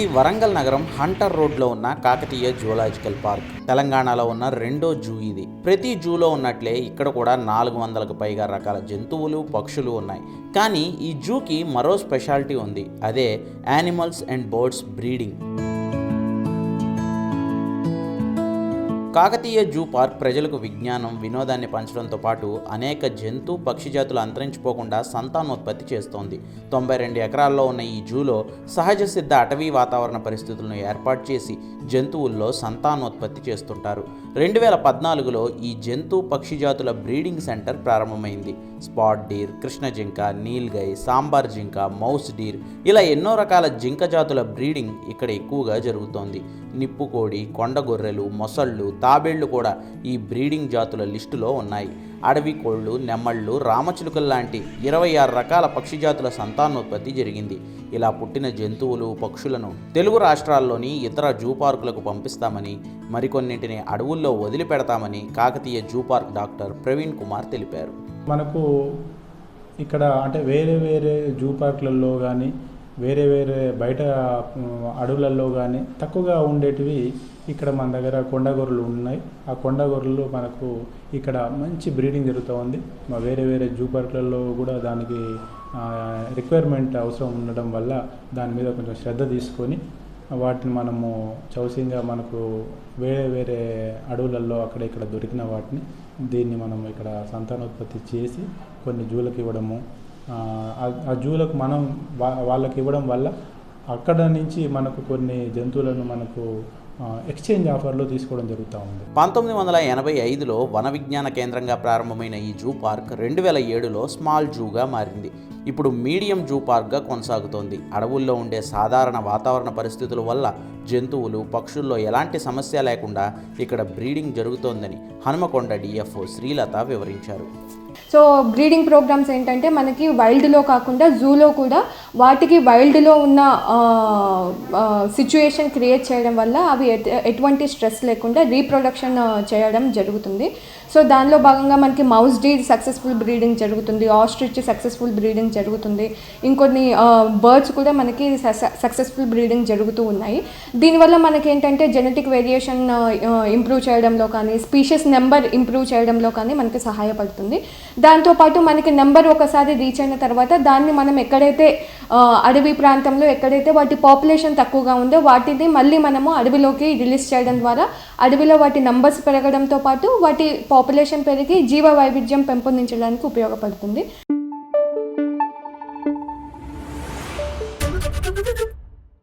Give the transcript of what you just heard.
ఇది వరంగల్ నగరం హంటర్ రోడ్లో ఉన్న కాకతీయ జువలాజికల్ పార్క్. తెలంగాణలో ఉన్న రెండో జూ ఇది. ప్రతి జూలో ఉన్నట్లే ఇక్కడ కూడా నాలుగు వందలకు పైగా రకాల జంతువులు పక్షులు ఉన్నాయి. కానీ ఈ జూకి మరో స్పెషాలిటీ ఉంది. అదే animals and birds breeding Kakatiya zoo park ప్రజలకు విజ్ఞానం వినోదాన్ని పంచడంతో పాటు అనేక జంతు పక్షి జాతులు అంతరించిపోకుండా సంతానోత్పత్తి చేస్తోంది. తొంభై రెండు ఎకరాల్లో ఉన్న ఈ జూలో సహజ సిద్ధ అటవీ వాతావరణ పరిస్థితులను ఏర్పాటు చేసి జంతువుల్లో సంతానోత్పత్తి చేస్తుంటారు. రెండు వేల పద్నాలుగులో ఈ జంతు పక్షి జాతుల బ్రీడింగ్ సెంటర్ ప్రారంభమైంది. స్పాట్ డీర్ కృష్ణ జింక నీల్గై సాంబార్ జింక మౌస్ డీర్ ఇలా ఎన్నో రకాల జింక జాతుల బ్రీడింగ్ ఇక్కడ ఎక్కువగా జరుగుతోంది. నిప్పుకోడి కొండ గొర్రెలు మొసళ్ళు తాబేళ్ళు కూడా ఈ బ్రీడింగ్ జాతుల లిస్టులో ఉన్నాయి. అడవి కోళ్ళు నెమ్మళ్ళు రామచిలుకలు లాంటి ఇరవై ఆరు రకాల పక్షి జాతుల సంతానోత్పత్తి జరిగింది. ఇలా పుట్టిన జంతువులు పక్షులను తెలుగు రాష్ట్రాల్లోని ఇతర జూ పార్కులకు పంపిస్తామని మరికొన్నింటిని అడవుల్లో వదిలిపెడతామని Kakatiya zoo park doctor Praveen Kumar తెలిపారు. మనకు ఇక్కడ అంటే వేరే వేరే జూ పార్కులలో కానీ వేరే వేరే బయట అడవులలో కానీ తక్కువగా ఉండేటివి ఇక్కడ మన దగ్గర కొండగొర్రెలు ఉన్నాయి. ఆ కొండగొర్రెలు మనకు ఇక్కడ మంచి బ్రీడింగ్ జరుగుతూ ఉంది. మా వేరే వేరే జూ పార్కులలో కూడా దానికి రిక్వైర్మెంట్ అవసరం ఉండడం వల్ల దాని మీద కొంచెం శ్రద్ధ తీసుకొని వాటిని మనము చౌసింగా మనకు వేరే వేరే అడవులలో అక్కడ ఇక్కడ దొరికిన వాటిని దీన్ని మనం ఇక్కడ సంతానోత్పత్తి చేసి కొన్ని జూలకు ఇవ్వడము ఆ, జూలకు మనం వా- వాళ్ళకి ఇవ్వడం వల్ల అక్కడ నుంచి మనకు కొన్ని జంతువులను మనకు ఎక్స్చేంజ్ ఆఫర్లో తీసుకోవడం జరుగుతూ ఉంది. పంతొమ్మిది వందల ఎనభై ఐదులో వన విజ్ఞాన కేంద్రంగా ప్రారంభమైన ఈ జూ పార్క్ రెండు వేల ఏడులో స్మాల్ జూగా మారింది. ఇప్పుడు మీడియం జూ పార్క్గా కొనసాగుతోంది. అడవుల్లో ఉండే సాధారణ వాతావరణ పరిస్థితుల వల్ల జంతువులు పక్షుల్లో ఎలాంటి సమస్య లేకుండా ఇక్కడ బ్రీడింగ్ జరుగుతోందని హనుమకొండ డిఎఫ్ఓ శ్రీలత వివరించారు. సో బ్రీడింగ్ ప్రోగ్రామ్స్ ఏంటంటే మనకి వైల్డ్లో కాకుండా జూలో కూడా వాటికి వైల్డ్లో ఉన్న సిచ్యుయేషన్ క్రియేట్ చేయడం వల్ల అవి ఎటువంటి స్ట్రెస్ లేకుండా రీప్రొడక్షన్ చేయడం జరుగుతుంది. సో దానిలో భాగంగా మనకి మౌస్ డీ సక్సెస్ఫుల్ బ్రీడింగ్ జరుగుతుంది ఆస్ట్రిచ్ సక్సెస్ఫుల్ బ్రీడింగ్ జరుగుతుంది ఇంకొన్ని బర్డ్స్ కూడా మనకి సక్సెస్ఫుల్ బ్రీడింగ్ జరుగుతూ ఉన్నాయి. దీనివల్ల మనకి ఏంటంటే జెనెటిక్ వేరియేషన్ ఇంప్రూవ్ చేయడంలో కానీ స్పీషియస్ నెంబర్ ఇంప్రూవ్ చేయడంలో కానీ మనకి సహాయపడుతుంది. దాంతోపాటు మనకి నెంబర్ ఒకసారి రీచ్ అయిన తర్వాత దాన్ని మనం ఎక్కడైతే అడవి ప్రాంతంలో ఎక్కడైతే వాటి పాపులేషన్ తక్కువగా ఉందో వాటిని మళ్ళీ మనము అడవిలోకి రిలీజ్ చేయడం ద్వారా అడవిలో వాటి నంబర్స్ పెరగడంతో పాటు వాటి పాపులేషన్ పెరిగి జీవ వైవిధ్యం పెంపొందించడానికి ఉపయోగపడుతుంది.